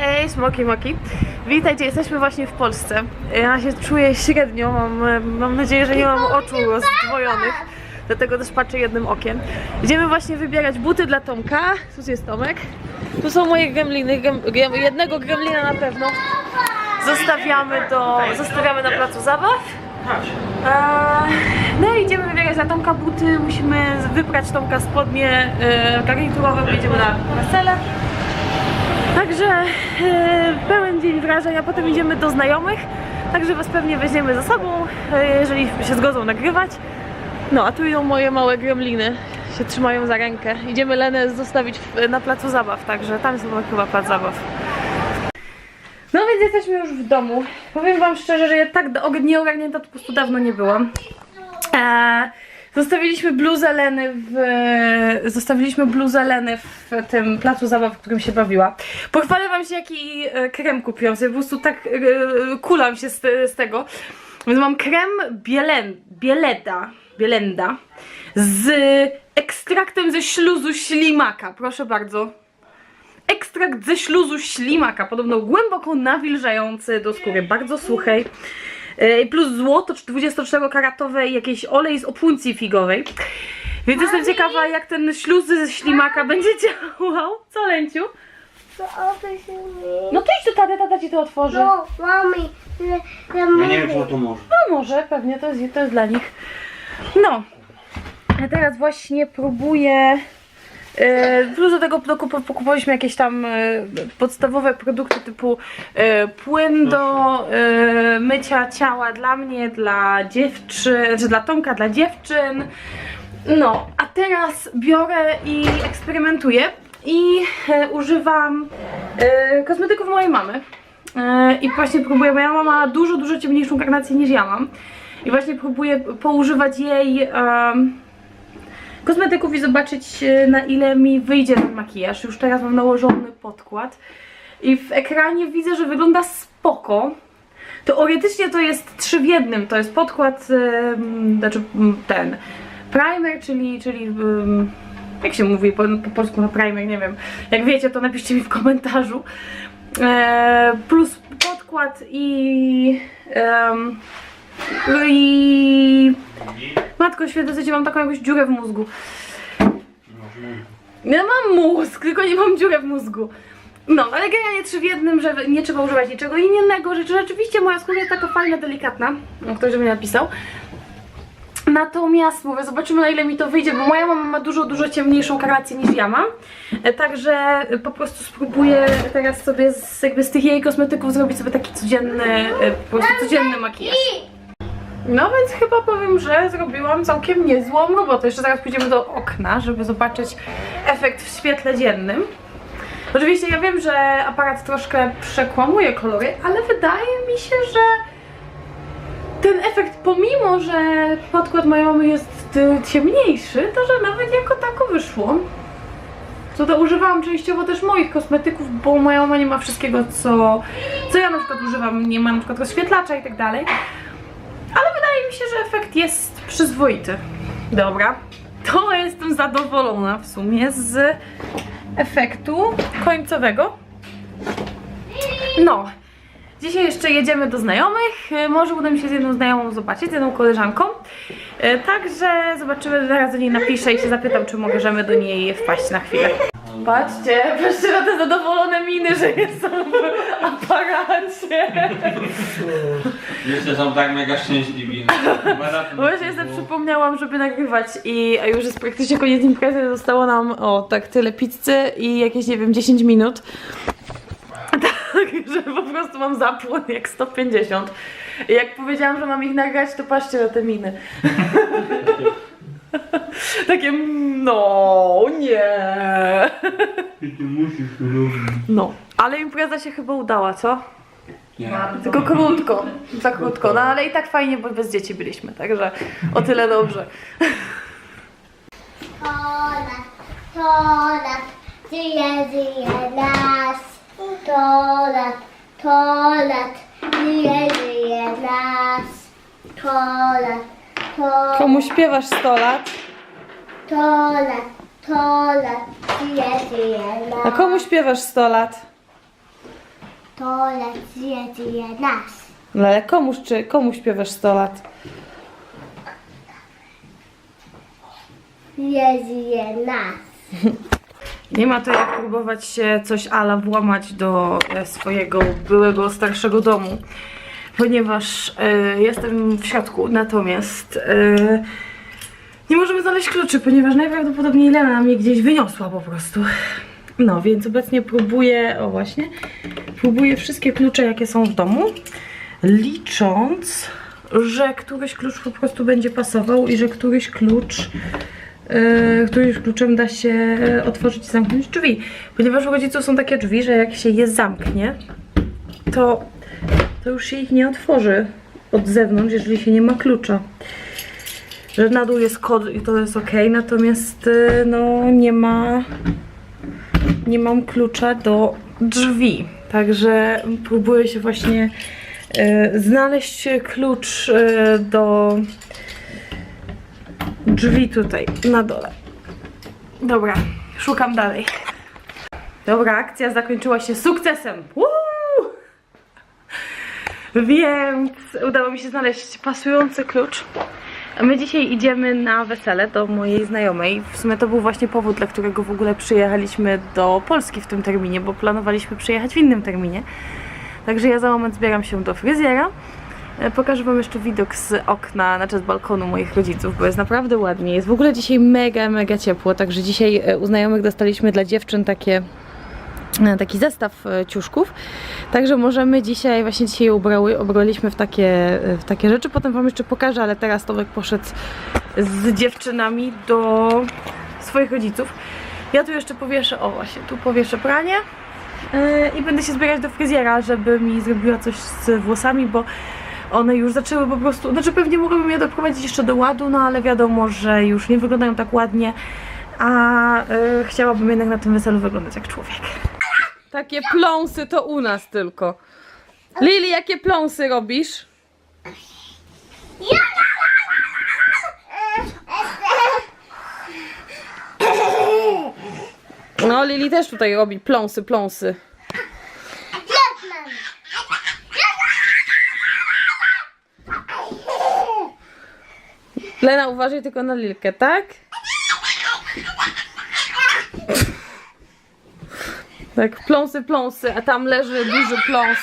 Hej, smoki moki. Witajcie, jesteśmy właśnie w Polsce. Ja się czuję średnio, mam, mam nadzieję, że nie mam oczu rozdwojonych. Dlatego też patrzę jednym okiem. Idziemy właśnie wybierać buty dla Tomka. Tu jest Tomek. Tu są moje gremliny. Grem, grem, jednego gremlina na pewno zostawiamy, do, zostawiamy na placu zabaw. Eee, No i idziemy wybierać dla Tomka buty. Musimy wybrać Tomka spodnie e, garniturowe, idziemy na wesele. Także e, pełen dzień wrażeń, a potem idziemy do znajomych. Także Was pewnie weźmiemy ze sobą, e, jeżeli się zgodzą nagrywać. No, a tu idą moje małe gremliny. Się trzymają za rękę. Idziemy Lenę zostawić na placu zabaw, także tam jest chyba plac zabaw. No więc jesteśmy już w domu. Powiem Wam szczerze, że ja tak nieogarnięta to po prostu dawno nie byłam. Eee, zostawiliśmy bluzę Leny w... Zostawiliśmy bluzę Leny w tym placu zabaw, w którym się bawiła. Pochwalę Wam się, jaki e, krem kupiłam sobie. Po prostu tak e, kulam się z, z tego. Więc mam krem Bielen, Bieleda, Bielenda z ekstraktem ze śluzu ślimaka. Proszę bardzo ekstrakt ze śluzu ślimaka, podobno głęboko nawilżający do skóry, bardzo suchej. Yy, Plus złoto 24-karatowe i jakiś olej z opuncji figowej. Więc jestem ciekawa, jak ten śluz ze ślimaka będzie działał. Co, Lęciu? No to idź do taty, tata ci to otworzy. No, mami. Ja Ja nie wiem, czy to może. No może, pewnie, to jest, to jest dla nich. No, a teraz właśnie próbuję. Yy, plus do tego pokupowaliśmy jakieś tam yy, podstawowe produkty typu yy, płyn do mycia ciała dla mnie, dla dziewczyn, znaczy dla Tomka, dla dziewczyn. No, a teraz biorę i eksperymentuję i e, używam e, kosmetyków mojej mamy. E, I właśnie próbuję, moja mama ma dużo, dużo ciemniejszą karnację niż ja mam. I właśnie próbuję poużywać jej em, kosmetyków i zobaczyć e, na ile mi wyjdzie ten makijaż. Już teraz mam nałożony podkład. I w ekranie widzę, że wygląda spoko. Teoretycznie to jest trzy w jednym. To jest podkład, em, znaczy ten primer, czyli, czyli em, jak się mówi po, po polsku na primer, nie wiem. Jak wiecie, to napiszcie mi w komentarzu. E, plus podkład i em, i Matko święta, słuchajcie, mam taką jakąś dziurę w mózgu. Ja mam mózg, tylko nie mam dziurę w mózgu. No, ale generalnie trzy w jednym, że nie trzeba używać niczego innego, że rzeczywiście moja skóra jest taka fajna, delikatna. No, ktoś mi napisał. Natomiast mówię, zobaczymy na ile mi to wyjdzie, bo moja mama ma dużo, dużo ciemniejszą karnację niż ja mam. E, Także po prostu spróbuję teraz sobie z, jakby z tych jej kosmetyków zrobić sobie taki codzienny, e, po prostu codzienny makijaż. No więc chyba powiem, że zrobiłam całkiem niezłą robotę. Jeszcze zaraz pójdziemy do okna, żeby zobaczyć efekt w świetle dziennym. Oczywiście ja wiem, że aparat troszkę przekłamuje kolory, ale wydaje mi się, że ten efekt, pomimo że podkład mojej jest ciemniejszy, to że nawet jako tako wyszło. Co to używałam częściowo też moich kosmetyków, bo moja nie ma wszystkiego, co, co ja na przykład używam. Nie ma na przykład rozświetlacza i tak dalej. Się, że efekt jest przyzwoity. Dobra. To jestem zadowolona w sumie z efektu końcowego. No. Dzisiaj jeszcze jedziemy do znajomych. E, Może uda mi się z jedną znajomą zobaczyć, z jedną koleżanką. E, Także zobaczymy, zaraz do niej napiszę i się zapytam, czy możemy do niej wpaść na chwilę. Patrzcie, patrzcie na te zadowolone miny, że są w aparacie. Jeszcze są tak mega szczęśliwi. Maraton. Właśnie sobie przypomniałam, żeby nagrywać i a już jest praktycznie koniec imprezy, zostało nam o tak tyle pizzy i jakieś nie wiem 10 minut. Tak, że po prostu mam zapłon jak 150. I jak powiedziałam, że mam ich nagrać, to patrzcie na te miny. Takie no nie. Ty musisz to robić. No, ale impreza się chyba udała, co? Nie. Tylko krótko, za krótko, no ale i tak fajnie, bo bez dzieci byliśmy, także o tyle dobrze. Tolat, tolat, żyje, żyje nas. Tolat, tolat, żyje, żyje nas. Tolat, tolat, Komu śpiewasz 100 lat? tolat, tolat, żyje, żyje nas. A komu śpiewasz 100 lat? sto lat żyje nas. No ale komuś, czy komu śpiewasz 100 lat? Żyje nas. Nie ma to jak próbować się coś ala włamać do e, swojego byłego, starszego domu, ponieważ e, jestem w środku, natomiast e, nie możemy znaleźć kluczy, ponieważ najprawdopodobniej Lena mnie gdzieś wyniosła po prostu. No, więc obecnie próbuję, o właśnie, próbuję wszystkie klucze, jakie są w domu, licząc, że któryś klucz po prostu będzie pasował i że któryś klucz yy, którymś kluczem da się e, otworzyć i zamknąć drzwi. Ponieważ u rodziców są takie drzwi, że jak się je zamknie, to, to już się ich nie otworzy od zewnątrz, jeżeli się nie ma klucza. Że na dół jest kod i to jest ok, natomiast yy, no nie ma nie mam klucza do drzwi. Także próbuję się właśnie yy, znaleźć klucz yy, do drzwi tutaj na dole. Dobra, szukam dalej. Dobra, akcja zakończyła się sukcesem. Woo! Więc udało mi się znaleźć pasujący klucz. My dzisiaj idziemy na wesele do mojej znajomej. W sumie to był właśnie powód, dla którego w ogóle przyjechaliśmy do Polski w tym terminie, bo planowaliśmy przyjechać w innym terminie. Także ja za moment zbieram się do fryzjera. E, Pokażę Wam jeszcze widok z okna, znaczy z balkonu moich rodziców, bo jest naprawdę ładnie. Jest w ogóle dzisiaj mega, mega ciepło, także dzisiaj e, u znajomych dostaliśmy dla dziewczyn takie taki zestaw e, ciuszków. Także możemy dzisiaj, właśnie dzisiaj ubrały, ubraliśmy w takie, e, w takie rzeczy. Potem Wam jeszcze pokażę, ale teraz Tomek poszedł z dziewczynami do swoich rodziców. Ja tu jeszcze powieszę, o właśnie, tu powieszę pranie. Yy, i będę się zbierać do fryzjera, żeby mi zrobiła coś z włosami, bo one już zaczęły po prostu, znaczy pewnie mogłabym je doprowadzić jeszcze do ładu, no ale wiadomo, że już nie wyglądają tak ładnie, a yy, chciałabym jednak na tym weselu wyglądać jak człowiek. Takie pląsy to u nas tylko. Lili, jakie pląsy robisz? No, Lili też tutaj robi pląsy, pląsy. Lena, uważaj tylko na Lilkę, tak? Tak, pląsy, pląsy, a tam leży duży pląs.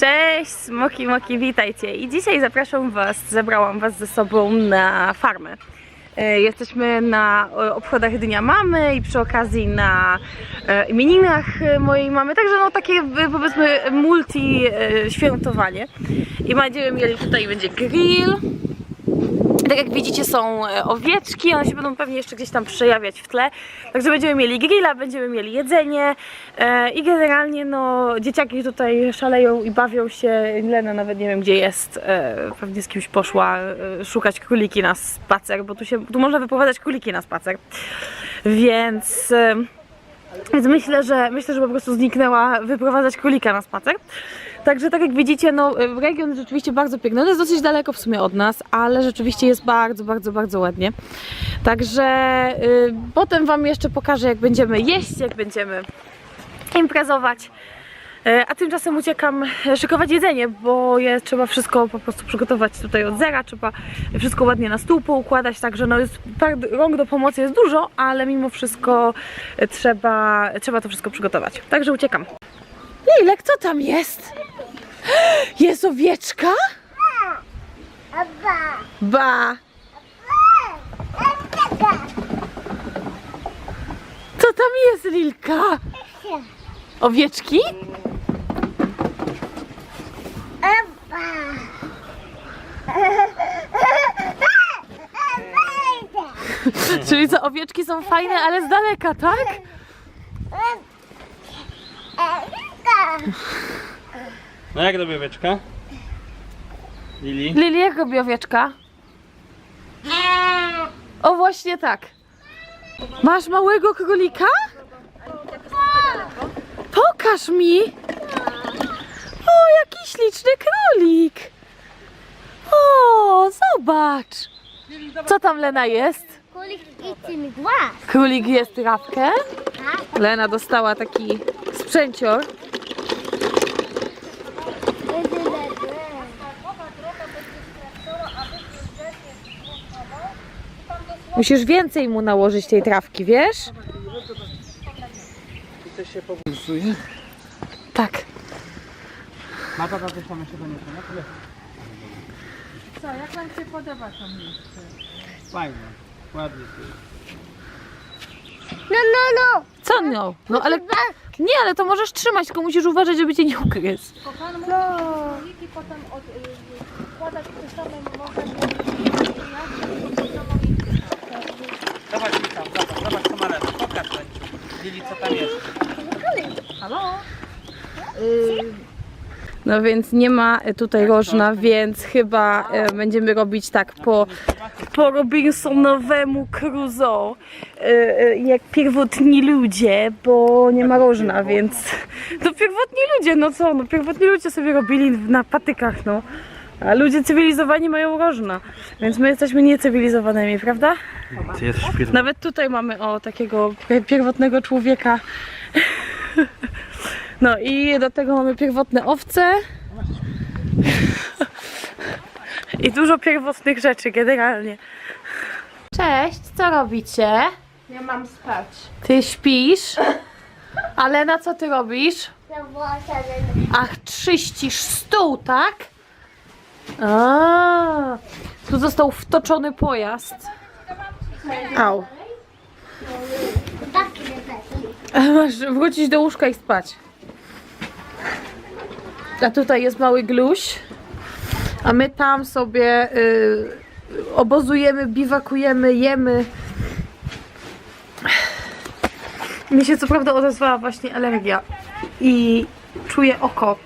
Cześć, smoki, moki, witajcie. I dzisiaj zapraszam Was, zebrałam Was ze sobą na farmę. E, Jesteśmy na obchodach Dnia Mamy i przy okazji na e, imieninach mojej mamy, także no takie e, powiedzmy multi świętowanie. I będziemy mieli tutaj będzie grill. Tak jak widzicie są e, owieczki, one się będą pewnie jeszcze gdzieś tam przejawiać w tle. Także będziemy mieli grilla, będziemy mieli jedzenie e, i generalnie no dzieciaki tutaj szaleją i bawią się. Lena nawet nie wiem gdzie jest, e, pewnie z kimś poszła szukać króliki na spacer, bo tu się, tu można wyprowadzać króliki na spacer. Więc... Więc myślę, że myślę, że po prostu zniknęła wyprowadzać królika na spacer. Także tak jak widzicie, no region rzeczywiście bardzo piękny. On jest dosyć daleko w sumie od nas, ale rzeczywiście jest bardzo, bardzo, bardzo ładnie. Także y, potem Wam jeszcze pokażę, jak będziemy jeść, jak będziemy imprezować. Y, A tymczasem uciekam e, szykować jedzenie, bo je trzeba wszystko po prostu przygotować tutaj od zera, trzeba wszystko ładnie na stół poukładać, także no jest par- rąk do pomocy jest dużo, ale mimo wszystko e, trzeba, trzeba to wszystko przygotować. Także uciekam. Ile kto tam jest? Jest owieczka? Ba! Co tam jest, Lilka? Owieczki? Czyli co, owieczki są fajne, ale z daleka, tak? No jak robię wieczka? Lili? Lili, jak robi owieczka? O, właśnie tak. Masz małego królika? Pokaż mi. O, jaki śliczny królik. O, zobacz. Co tam Lena jest? Kulik i mi głaz. Królik jest trawkę. Lena dostała taki sprzęcior. Musisz więcej mu nałożyć tej trawki, wiesz? I coś się pobusuje. Tak. Ma tata coś tam jeszcze do niego, nie? Co, jak wam się podoba to miejsce? Fajnie. Ładnie tu jest. No, no, no. Co no? No ale... Nie, ale to możesz trzymać, tylko musisz uważać, żeby cię nie ugryzł. No. I potem od, wkładać przy samym Zobacz mi tam, zobacz, zobacz co ma Lena. Pokaż Leciu. Lili co tam jest. Halo? No więc nie ma tutaj rożna, więc chyba e, będziemy robić tak po, po Robinsonowemu Crusoe, e, e, jak pierwotni ludzie, bo nie ma rożna, więc to pierwotni ludzie, no co, no pierwotni ludzie sobie robili na patykach, no. A ludzie cywilizowani mają rożna, więc my jesteśmy niecywilizowanymi, prawda? Ty jesteś pierwszy. Nawet tutaj mamy o takiego pier- pierwotnego człowieka. No i do tego mamy pierwotne owce. I dużo pierwotnych rzeczy generalnie. Cześć, co robicie? Ja mam spać. Ty śpisz? Ale na co ty robisz? No, Ach, czyścisz stół, tak? A, tu został wtoczony pojazd. Au. taki taki. Masz wrócić do łóżka i spać. A tutaj jest mały gluś. A my tam sobie y, obozujemy, biwakujemy, jemy. Mi się co prawda odezwała właśnie alergia i czuję oko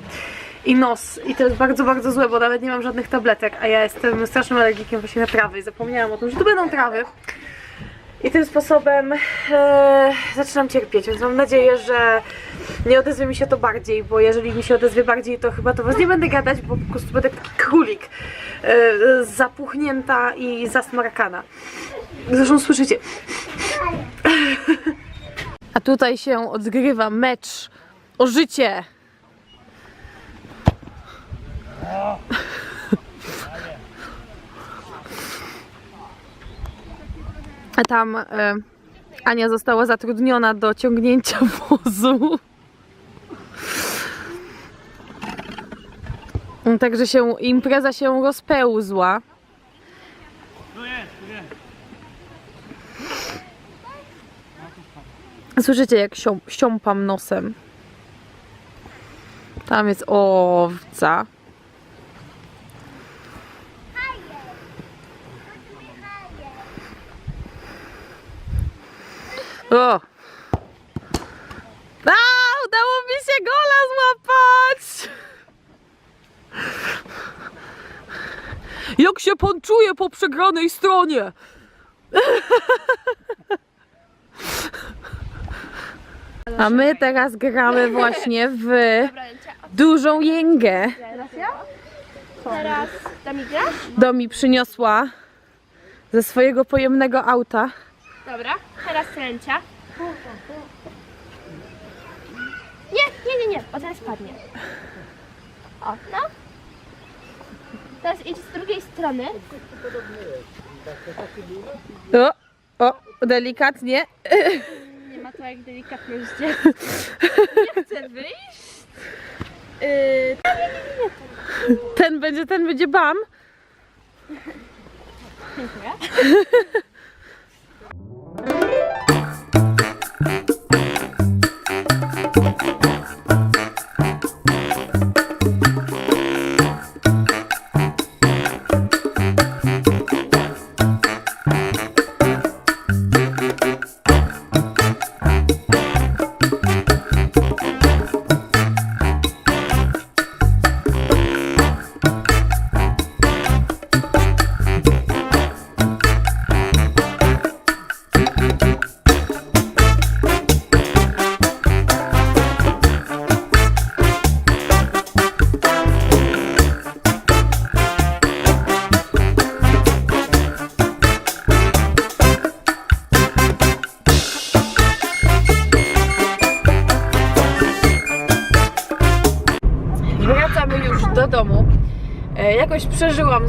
i nos i to jest bardzo, bardzo złe, bo nawet nie mam żadnych tabletek, a ja jestem strasznym alergikiem właśnie na trawy i zapomniałam o tym, że to będą trawy. I tym sposobem e, zaczynam cierpieć, więc mam nadzieję, że nie odezwie mi się to bardziej, bo jeżeli mi się odezwie bardziej, to chyba to was nie będę gadać, bo po prostu będę królik e, zapuchnięta i zasmarkana. Zresztą słyszycie. A tutaj się odgrywa mecz o życie. A tam e, Ania została zatrudniona do ciągnięcia wozu. Także się impreza się rozpełzła. Słyszycie jak sią, siąpam nosem. Tam jest owca. O! A, udało mi się gola złapać! Jak się pan czuje po przegranej stronie? A my teraz gramy właśnie w dużą jęgę. Teraz tam grasz? Domi przyniosła ze swojego pojemnego auta. Dobra, teraz tręcia. Nie, nie, nie, nie, bo teraz padnie. O, no. Teraz idź z drugiej strony. O, o, delikatnie. Nie ma to jak delikatność. Nie chcę wyjść. Yy, Ten będzie, ten będzie bam. dziękuję.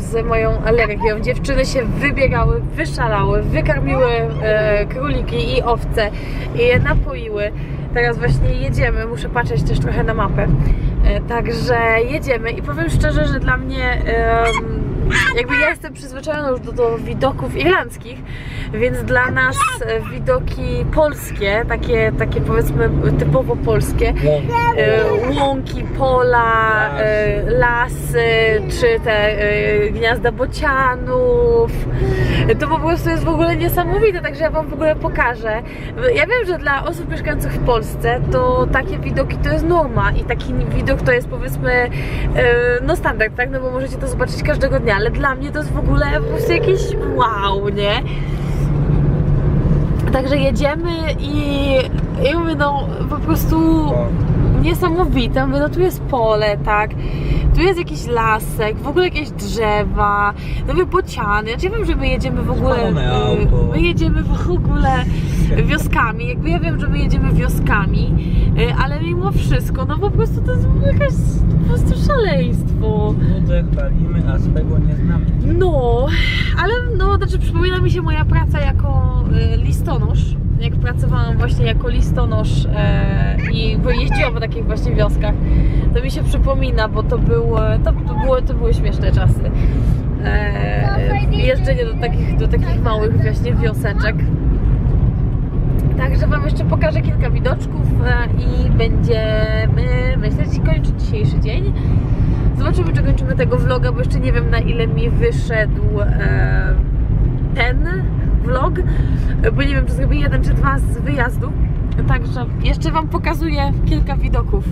z moją alergią. Dziewczyny się wybiegały, wyszalały, wykarmiły e, króliki i owce i je napoiły. Teraz właśnie jedziemy, muszę patrzeć też trochę na mapę. E, Także jedziemy i powiem szczerze, że dla mnie em, jakby ja jestem przyzwyczajona już do, do widoków irlandzkich, więc dla nas e, widoki polskie, takie, takie powiedzmy typowo polskie, e, łąki, pola, e, lasy, czy te gniazda bocianów. To po prostu jest w ogóle niesamowite, także ja Wam w ogóle pokażę. Ja wiem, że dla osób mieszkających w Polsce to takie widoki to jest norma i taki widok to jest powiedzmy no standard, tak? No bo możecie to zobaczyć każdego dnia, ale dla mnie to jest w ogóle po prostu jakieś wow, nie? Także jedziemy i, i mówię, no po prostu niesamowite. Mówię, no tu jest pole, tak? Tu jest jakiś lasek, w ogóle jakieś drzewa, no mówię, bociany. Znaczy, ja wiem, że my jedziemy w ogóle. Y. My jedziemy w ogóle wioskami. Jakby ja wiem, że my jedziemy wioskami, y, ale mimo wszystko, no po prostu to jest jakaś Nudę chwalimy, a swego nie znamy. No, ale no, znaczy przypomina mi się moja praca jako y, listonosz. Jak pracowałam właśnie jako listonosz e, i jeździłam po takich właśnie wioskach, to mi się przypomina, bo to, było, to, to, było, to były śmieszne czasy. E, jeżdżenie do takich, do takich małych właśnie wioseczek. Także Wam jeszcze pokażę kilka widoczków e, i będziemy, myślę, że kończyć dzisiejszy dzień. Zobaczymy, czy kończymy tego vloga, bo jeszcze nie wiem na ile mi wyszedł e, ten vlog, bo nie wiem, czy zrobię jeden czy dwa z wyjazdu. Także jeszcze Wam pokazuję kilka widoków.